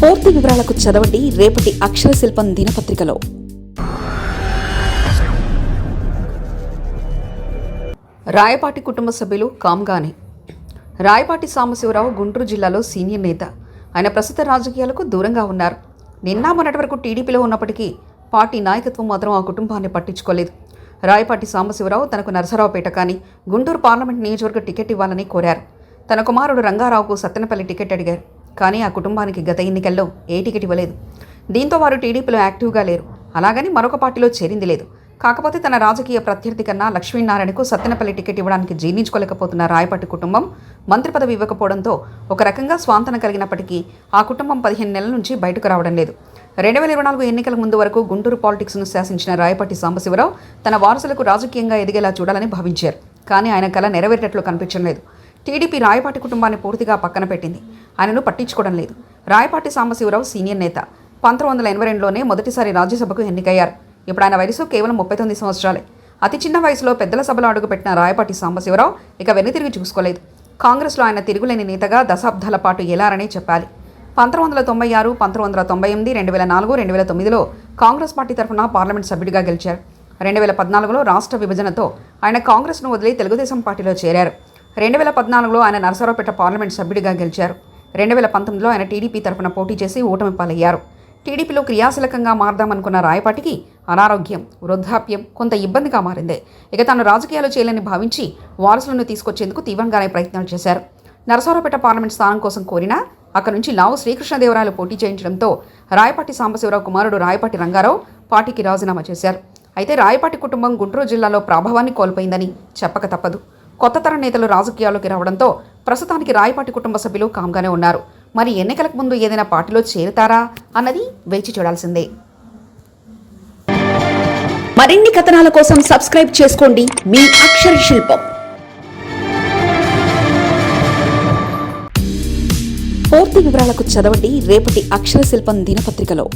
పూర్తి వివరాలకు చదవండి రేపటి అక్షర శిల్పం దినపత్రికలో. రాయపాటి కుటుంబ సభ్యులు కామ్గానే. రాయపాటి సాంబశివరావు గుంటూరు జిల్లాలో సీనియర్ నేత. ఆయన ప్రస్తుత రాజకీయాలకు దూరంగా ఉన్నారు. నిన్న మొన్నటి వరకు టీడీపీలో ఉన్నప్పటికీ పార్టీ నాయకత్వం మాత్రం ఆ కుటుంబాన్ని పట్టించుకోలేదు. రాయపాటి సాంబశివరావు తనకు నరసరావుపేట కానీ గుంటూరు పార్లమెంట్ నియోజకవర్గ టికెట్ ఇవ్వాలని కోరారు. తన కుమారుడు రంగారావుకు సత్తెనపల్లి టికెట్ అడిగారు. కానీ ఆ కుటుంబానికి గత ఎన్నికల్లో ఏ టికెట్ ఇవ్వలేదు. దీంతో వారు టీడీపీలో యాక్టివ్గా లేరు. అలాగని మరొక పార్టీలో చేరింది లేదు. కాకపోతే తన రాజకీయ ప్రత్యర్థి కన్నా లక్ష్మీనారాయణకు సత్తెనపల్లి టికెట్ ఇవ్వడానికి జీర్ణించుకోలేకపోతున్న రాయపట్టు కుటుంబం మంత్రి పదవి ఇవ్వకపోవడంతో ఒక రకంగా స్వాంతన కలిగినప్పటికీ ఆ కుటుంబం పదిహేను నెలల నుంచి బయటకు రావడం లేదు. రెండు వేల ఇరవై నాలుగు ఎన్నికల ముందు వరకు గుంటూరు పాలిటిక్స్ను శాసించిన రాయపట్టి సాంబశివరావు తన వారసులకు రాజకీయంగా ఎదిగేలా చూడాలని భావించారు. కానీ ఆయన కళ నెరవేరేటట్లు కనిపించడం లేదు. టీడీపీ రాయపాటి కుటుంబాన్ని పూర్తిగా పక్కన పెట్టింది. ఆయనను పట్టించుకోవడం లేదు. రాయపాటి సాంబశివరావు సీనియర్ నేత. పంతొమ్మిది వందల ఎనభై రెండులోనే మొదటిసారి రాజ్యసభకు ఎన్నికయ్యారు. ఇప్పుడు ఆయన వయసు కేవలం ముప్పై తొమ్మిది సంవత్సరాలే. అతి చిన్న వయసులో పెద్దల సభలో అడుగుపెట్టిన రాయపాటి సాంబశివరావు ఇక వెనుతిరిగి చూసుకోలేదు. కాంగ్రెస్లో ఆయన తిరుగులేని నేతగా దశాబ్దాల పాటు ఎలారనే చెప్పాలి. పంతొమ్మిది వందల తొంభై ఆరు పంతొమ్మిది వందల తొంభై ఎనిమిది రెండు వేల నాలుగు రెండు వేల తొమ్మిదిలో కాంగ్రెస్ పార్టీ తరఫున పార్లమెంట్ సభ్యుడిగా గెలిచారు. రెండు వేల పద్నాలుగులో రాష్ట్ర విభజనతో ఆయన కాంగ్రెస్ను వదిలి తెలుగుదేశం పార్టీలో చేరారు. రెండు వేల పద్నాలుగులో ఆయన నరసరావుపేట పార్లమెంట్ సభ్యుడిగా గెలిచారు. రెండు వేల పంతొమ్మిదిలో ఆయన టీడీపీ తరఫున పోటీ చేసి ఓటమి పాలయ్యారు టీడీపీలో క్రియాశీలకంగా మారదామనుకున్న రాయపాటికి అనారోగ్యం వృద్ధాప్యం కొంత ఇబ్బందిగా మారింది. ఇక తాను రాజకీయాలు చేయాలని భావించి వారసులను తీసుకొచ్చేందుకు తీవ్రంగానే ప్రయత్నాలు చేశారు. నరసరావుపేట పార్లమెంట్ స్థానం కోసం కోరినా అక్కడ నుంచి లావు శ్రీకృష్ణదేవరాయలు పోటీ చేయించడంతో రాయపాటి సాంబశివరావు కుమారుడు రాయపాటి రంగారావు పార్టీకి రాజీనామా చేశారు. అయితే రాయపాటి కుటుంబం గుంటూరు జిల్లాలో ప్రాభవాన్ని కోల్పోయిందని చెప్పక తప్పదు. కొత్త తరం నేతలు రాజకీయాల్లోకి రావడంతో ప్రస్తుతానికి రాయపాటి కుటుంబ సభ్యులు కామ్గానే ఉన్నారు. మరి ఎన్నికలకు ముందు ఏదైనా పార్టీలో చేరుతారా అన్నది వేచి చూడాల్సిందే. మరిన్ని కథనాల కోసం సబ్స్క్రైబ్ చేసుకోండి. మీ అక్షర శిల్పం. పూర్తి వివరాలకు చదవండి రేపటి అక్షర శిల్పం దినపత్రికలో.